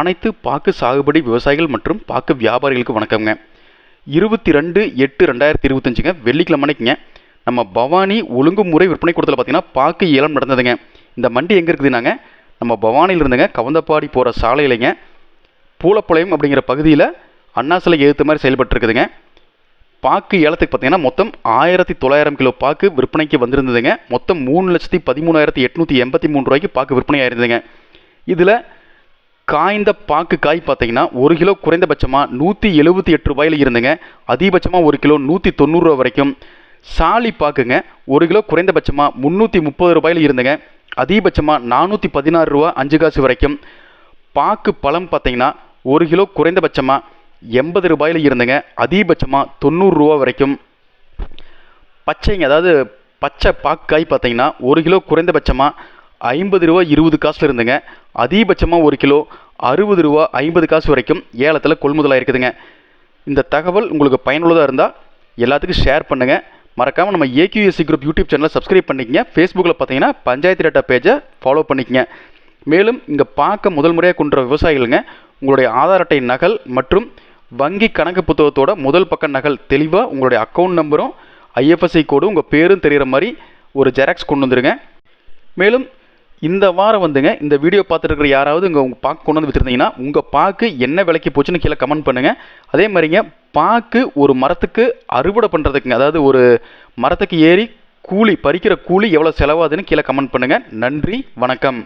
அனைத்து பாக்கு சாகுபடி விவசாயிகள் மற்றும் பாக்கு வியாபாரிகளுக்கு வணக்கம்ங்க. இருபத்தி ரெண்டு எட்டு ரெண்டாயிரத்தி இருபத்தஞ்சுங்க. வெள்ளிக்கிழமை அன்னைக்குங்க நம்ம பவானி ஒழுங்குமுறை விற்பனை கூடத்தில் பார்த்தீங்கன்னா பாக்கு ஏலம் நடந்ததுங்க. இந்த மண்டி எங்கே இருக்குதுன்னாங்க? நம்ம பவானியில் இருந்துங்க போகிற சாலையிலைங்க. பூலப்பாளையம் அப்படிங்கிற பகுதியில் அண்ணா சிலை மாதிரி செயல்பட்டு இருக்குதுங்க பாக்கு ஏலத்துக்கு பார்த்தீங்கன்னா மொத்தம் ஆயிரத்தி தொள்ளாயிரம் கிலோ பாக்கு விற்பனைக்கு வந்திருந்ததுங்க. மொத்தம் மூணு லட்சத்தி பதிமூணாயிரத்தி எட்நூற்றி எண்பத்தி மூணு ரூபாய்க்கு பாக்கு விற்பனை ஆயிருந்ததுங்க. இதில் காய்ந்த பாக்கு காய் பார்த்தீங்கன்னா ஒரு கிலோ குறைந்தபட்சமாக நூற்றி எழுபத்தி எட்டு ரூபாயில் இருந்துங்க. அதிகபட்சமாக ஒரு கிலோ நூற்றி தொண்ணூறுரூவா வரைக்கும். சாலி பாக்குங்க ஒரு கிலோ குறைந்தபட்சமாக முந்நூற்றி முப்பது ரூபாயில் இருந்துங்க. அதிகபட்சமாக நானூற்றி பதினாறு ரூபா அஞ்சு காசு வரைக்கும். பாக்கு பழம் பார்த்தீங்கன்னா ஒரு கிலோ குறைந்தபட்சமாக எண்பது ரூபாயில் இருந்துங்க. அதிகபட்சமாக தொண்ணூறுரூவா வரைக்கும். பச்சைங்க அதாவது பச்சை பாக்காய் பார்த்தீங்கன்னா ஒரு கிலோ குறைந்தபட்சமாக ஐம்பது ரூபா இருபது காசில் இருந்துங்க. அதிகபட்சமாக ஒரு கிலோ அறுபது ரூபா ஐம்பது காசு வரைக்கும் ஏலத்தில் கொள்முதலாக இருக்குதுங்க இந்த தகவல் உங்களுக்கு பயனுள்ளதாக இருந்தால் எல்லாத்துக்கும் ஷேர் பண்ணுங்கள் மறக்காமல் நம்ம ஏக்யூஎஸ்சி குரூப் யூடியூப் சேனலை சப்ஸ்கிரைப் பண்ணிக்கங்க. ஃபேஸ்புக்கில் பார்த்தீங்கன்னா பஞ்சாயத்து டேட்டா பேஜை ஃபாலோ பண்ணிக்கங்க. மேலும் இங்கே பார்க்க முதல் முறையாக கொண்ட விவசாயிகளுங்க உங்களுடைய ஆதார் அட்டை நகல் மற்றும் வங்கி கணக்கு புத்தகத்தோட முதல் பக்க நகல் தெளிவாக உங்களுடைய அக்கௌண்ட் நம்பரும் ஐஎஃப்எஸ்சி கோடும் உங்கள் பேரும் தெரிகிற மாதிரி ஒரு ஜெராக்ஸ் கொண்டு வந்துடுங்க மேலும் இந்த வாரம் வந்துங்க இந்த வீடியோ பார்த்துருக்குற யாராவது இங்கே உங்கள் பாக்கு கொண்டு வந்து வச்சுருந்தீங்கன்னா உங்கள் பாக்கு என்ன விலைக்கு போச்சுன்னு கீழே கமெண்ட் பண்ணுங்கள் அதே மாதிரிங்க பாக்கு ஒரு மரத்துக்கு அறுவடை பண்ணுறதுக்குங்க அதாவது ஒரு மரத்துக்கு ஏறி கூலி பறிக்கிற கூலி எவ்வளோ செலவாகுதுன்னு கீழே கமெண்ட் பண்ணுங்கள் நன்றி வணக்கம்.